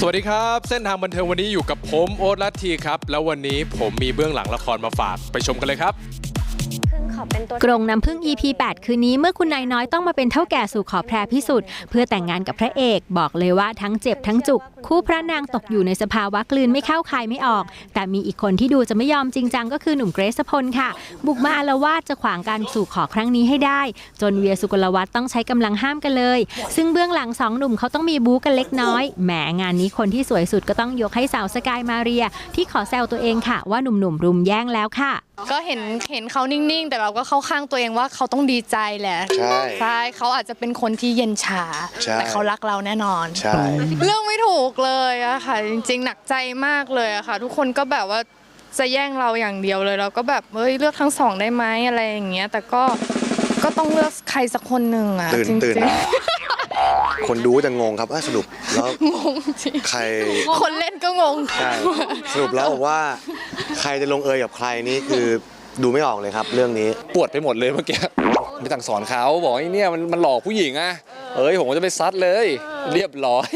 สวัสดีครับ เส้นทางบันเทิงวันนี้อยู่กับผมโอ๊ตลัทธีครับ แล้ววันนี้ผมมีเบื้องหลังละครมาฝากไปชมกันเลยครับ กรงน้ำพึ่ง EP 8 คืนนี้เมื่อคุณนายน้อยต้องมาเป็นเท่าแก่สู่ขอแพรพิสุทธิ์เพื่อแต่งงานกับพระเอกบอกเลยว่าทั้งเจ็บทั้งจุก คู่พระนางตกอยู่ในสภาวะกลืนไม่เข้าคายไม่ออก แต่มีอีกคนที่ดูจะไม่ยอมจริงจังก็คือหนุ่มเกรซพลค่ะ บุกมาอาละวาดจะขวางการสู่ขอครั้งนี้ให้ได้ จนเวียสุกลวัฒน์ต้องใช้กำลังห้ามกันเลย ซึ่งเบื้องหลังสองหนุ่มเขาต้องมีบู๊กันเล็กน้อยแหมงานนี้คนที่สวยสุดก็ต้องยกให้สาวสกายมาเรีย ที่ขอแซวตัวเองค่ะ ว่าหนุ่มๆรุมแย่งแล้วค่ะ ก็เห็นเห็นเขานิ่งๆ แต่เราก็เข้าข้างตัวเองว่าเขาต้องดีใจแหละใช่ใช่เขาอาจจะเป็นคนที่เย็นชา ใช่ แต่เขารักเราแน่นอน ใช่ เรื่องไม่ถูกเลยอะค่ะ จริง ๆ หนักใจมากเลยอะค่ะ ทุกคนก็แบบว่าจะแย่งเราอย่างเดียวเลยเราก็แบบเฮ้ยเลือกทั้งสองได้ไหมอะไรอย่างเงี้ย แต่ก็ก็ต้องเลือกใครสักคนหนึ่งอะตื่นจริงตื่น ๆ คนดูจะงงครับว่าสรุปแล้วงงจริงใคร คนเล่นก็งง ใช่สรุปแล้วผมว่าใครจะลงเอยกับใครนี่คือดูไม่ออกเลยครับ เรื่องนี้ ปวดไปหมดเลยเมื่อกี้ไปสั่งสอนเขาบอกไอ้เนี่ยมันมันหลอกผู้หญิงอะ เอ้ยผมก็จะไปซัดเลย เรียบร้อย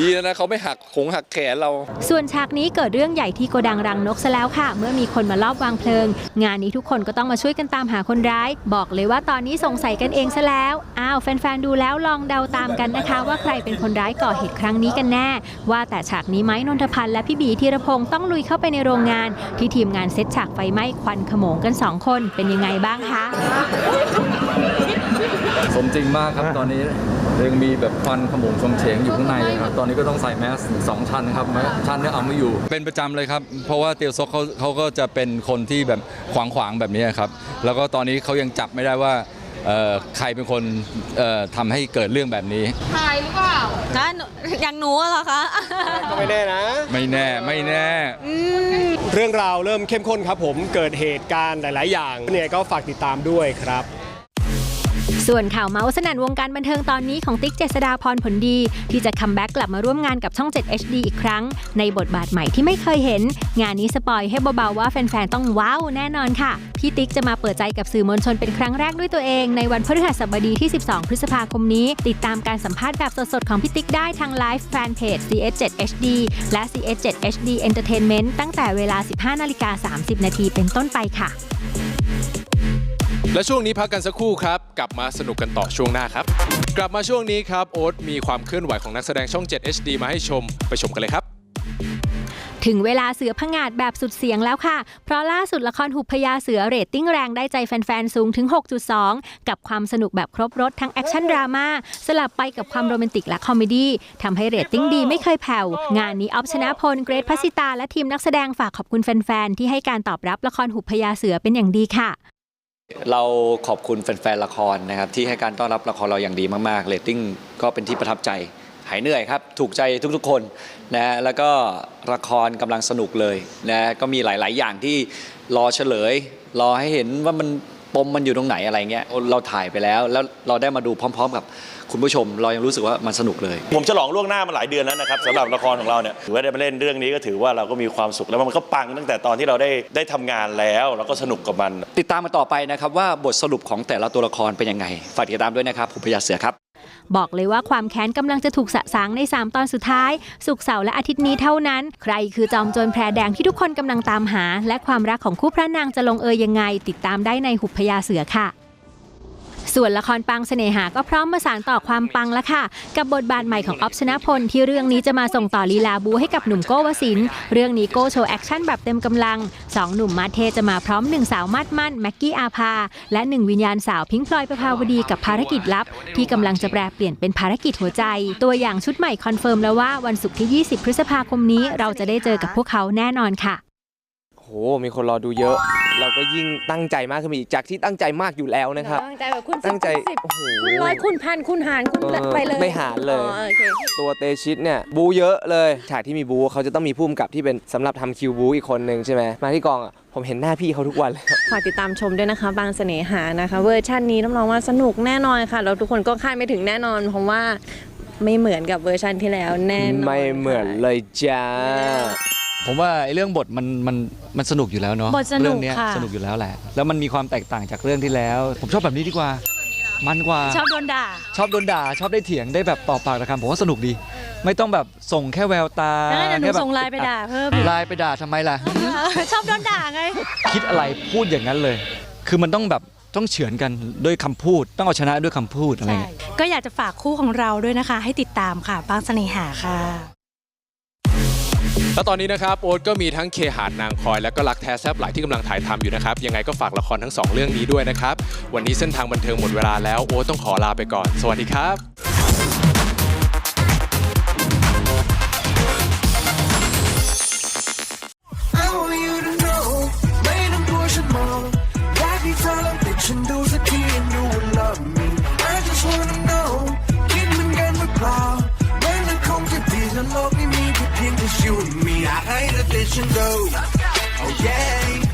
ดีแล้วนะเขาไม่หักขงหักแขนเรา ส่วนฉากนี้เกิดเรื่องใหญ่ที่โกดังรังนกซะแล้วค่ะ เมื่อมีคนมาลอบวางเพลิง งานนี้ทุกคนก็ต้องมาช่วยกันตามหาคนร้าย บอกเลยว่าตอนนี้สงสัยกันเองซะแล้ว อ้าวแฟนๆดูแล้วลองเดาตามกันนะคะ ว่าใครเป็นคนร้ายก่อเหตุครั้งนี้กันแน่ ว่าแต่ฉากนี้ไม้นนทพันธ์และพี่บีธีรพงศ์ต้องลุยเข้าไปในโรงงาน ที่ทีมงานเซตฉากไฟไหม้ควันขโมงกันสองคนเป็นยังไงบ้างคะ สมจริงมากครับตอนนี้ยังมีแบบควันขโมงชงเฉงอยู่ข้างในเลยครับตอนนี้ก็ต้องใส่แมสถึงสองชั้นครับแมสชั้นเนี้เอาไม่อยู่ เป็นประจำเลยครับ เพราะว่าเตียวซกเขาเขาก็จะเป็นคนที่แบบขวางขวางๆแบบนี้ครับ แล้วก็ตอนนี้เขายังจับไม่ได้ว่าเอ่อใครเป็นคนเอ่อทำให้เกิดเรื่องแบบนี้นะหนูอย่างหนูอะเหรอคะไม่แน่นะ ไม่แน่ ไม่แน่ เรื่องราวเริ่มเข้มข้นครับผม เกิดเหตุการณ์หลาย ๆ อย่างเนี่ยก็ฝากติดตามด้วยครับ ส่วนข่าวเมาส์สนั่นวงการบันเทิงตอนนี้ของติ๊กเจษดาพรผลดี ที่จะคัมแบ็กกลับมาร่วมงานกับช่อง 7 HD อีกครั้ง ในบทบาทใหม่ที่ไม่เคยเห็น งานนี้สปอยให้เบาๆว่าแฟนๆ ต้องว้าวแน่นอนค่ะ พี่ติ๊กจะมาเปิดใจกับสื่อมวลชนเป็นครั้งแรกด้วยตัวเอง ในวันพฤหัสบดีที่ 12 พฤษภาคมนี้ ติดตามการสัมภาษณ์แบบสดๆ ของพี่ติ๊กได้ทางไลฟ์แฟนเพจ CS7 HD และ CS7 HD Entertainment ตั้งแต่เวลา 15นาฬิกา30 นาทีเป็นต้นไปค่ะ และช่วงนี้พักกันสักครู่ครับ กลับมาสนุกกันต่อช่วงหน้าครับ กลับมาช่วงนี้ครับโอ๊ตมีความเคลื่อนไหวของนักแสดงช่อง 7 HD มาให้ชมไปชมกันเลยครับถึงเวลาเสือผงาดแบบสุดเสียงแล้วค่ะ เพราะล่าสุดละครหุบพญาเสือเรตติ้งแรงได้ใจแฟน ๆ สูงถึง 6.2 กับความสนุกแบบครบรถทั้งแอคชั่นดราม่าสลับไปกับความโรแมนติกและคอมเมดี้ทำให้เรตติ้งดีไม่เคยแผ่ว งานนี้ออฟชนะพล เกรทพัสสิตา และทีมนักแสดงฝากขอบคุณแฟน ๆ ที่ให้การตอบรับละครหุบพญาเสือเป็นอย่างดีค่ะ เราขอบคุณแฟนๆ ละครนะครับที่ให้การต้อนรับละครเราอย่างดีมากๆเรตติ้งก็เป็นที่ประทับใจ หายเหนื่อยครับ ถูกใจทุกๆ คนนะฮะแล้วก็ละครกำลังสนุกเลยนะก็มีหลายๆ อย่างที่รอเฉลย รอให้เห็นว่ามันปมมันอยู่ตรงไหนอะไรเงี้ยเราถ่ายไปแล้ว แล้วเราได้มาดูพร้อม ๆ กับ คุณผู้ชม เรายังรู้สึกว่ามันสนุกเลย ผมฉลองล่วงหน้ามาหลายเดือนแล้วนะครับสำหรับละครของเราเนี่ยถือว่าได้มาเล่นเรื่องนี้ก็ถือว่าเราก็มีความสุขแล้วมันก็ปังตั้งแต่ตอนที่เราได้ได้ทำงานแล้วแล้วก็สนุกกับมัน ติดตามมาต่อไปนะครับว่าบทสรุปของแต่ละตัวละครเป็นยังไงฝากติดตามด้วยนะครับผมพยาเสือครับบอกเลยว่าความแค้นกำลังจะถูกสะสางใน 3 ตอนสุดท้าย สุกร์เสาร์และอาทิตย์นี้เท่านั้น ใครคือจอมโจรแพรแดงที่ทุกคนกำลังตามหา และความรักของคู่พระนางจะลงเอยยังไง ติดตามได้ในหุบพญาเสือค่ะ ส่วนละครปังเสน่หาก็พร้อมมาสานต่อความปังแล้วค่ะ กับบทบาทใหม่ของออฟชนะพลที่เรื่องนี้จะมาส่งต่อลีลาบูให้กับหนุ่มโก้วสินทร์เรื่องนี้โก้โชว์แอคชั่นแบบเต็มกำลังสองหนุ่มมาเทจะมาพร้อมหนึ่งสาวมาดมั่นแม็กกี้อาภา และหนึ่งวิญญาณสาวพิงพลอยประภาวดีกับภารกิจลับ ที่กำลังจะแปลเปลี่ยนเป็นภารกิจหัวใจ ตัวอย่างชุดใหม่คอนเฟิร์มแล้วว่าวันศุกร์ที่ 20 พฤษภาคมนี้เราจะได้เจอกับพวกเขาแน่นอนค่ะ โหมีคนรอดูเยอะ เราก็ยิ่งตั้งใจมากขึ้นไปอีกจากที่ตั้งใจมากอยู่แล้วนะครับ ตั้งใจแบบคุณตั้งใจสิบโอ้โห คุณร้อยคุณพันคุณหารคุณเออไปเลยไม่หารเลย อ๋อโอเคตัวเตชิตเนี่ยบูเยอะเลย ฉากที่มีบูเขาจะต้องมีผู้กำกับที่เป็นสำหรับทำคิวบูอีกคนหนึ่งใช่ไหมมาที่กองอะผมเห็นหน้าพี่เขาทุกวันเลยครับฝากติดตามชมด้วยนะคะ บางเสน่หานะคะ เวอร์ชันนี้รับรองว่าสนุกแน่นอนค่ะแล้วทุกคนก็คาดไม่ถึงแน่นอน เพราะว่าไม่เหมือนกับเวอร์ชันที่แล้วแน่นอนไม่เหมือนเลยจ้า ผมว่าไอ้เรื่องบทมันมันมันสนุกอยู่แล้วเนาะบทสนุกเรื่องเนี้ยค่ะ สนุกอยู่แล้วแหละ แล้วมันมีความแตกต่างจากเรื่องที่แล้ว ผมชอบแบบนี้ดีกว่า มันกว่า ชอบโดนด่า ชอบโดนด่า ชอบได้เถียงได้แบบต่อปากต่อคำผมว่าสนุกดี ไม่ต้องแบบส่งแค่แววตาแล้วเดี๋ยวหนูแค่แบบส่งไลน์ไปด่าเพิ่มไลน์ไปด่าทำไมล่ะ ชอบโดนด่าไง คิดอะไรพูดอย่างนั้นเลย คือมันต้องแบบต้องเฉือนกันด้วยคำพูด ต้องเอาชนะด้วยคำพูดอะไรเงี้ย ก็อยากจะฝากคู่ของเราด้วยนะคะ ให้ติดตามค่ะ บางเสน่หาค่ะ แล้วตอนนี้นะครับโอ๊ตก็มีทั้งเคหาดนางคอย และก็รักแท้แซบหลายที่กำลังถ่ายทำอยู่นะครับ ยังไงก็ฝากละครทั้งสองเรื่องนี้ด้วยนะครับ วันนี้เส้นทางบันเทิงหมดเวลาแล้วโอ๊ตต้องขอลาไปก่อน สวัสดีครับฉันมองอยากให้เธอลองติดฉันดูสักที and you will love me I just wanna know คิดเหมือนกันหรือเปล่ามันจะคงจะดีถ้าโลกนี้ just you and me. I ain't a bitch and go. Okay.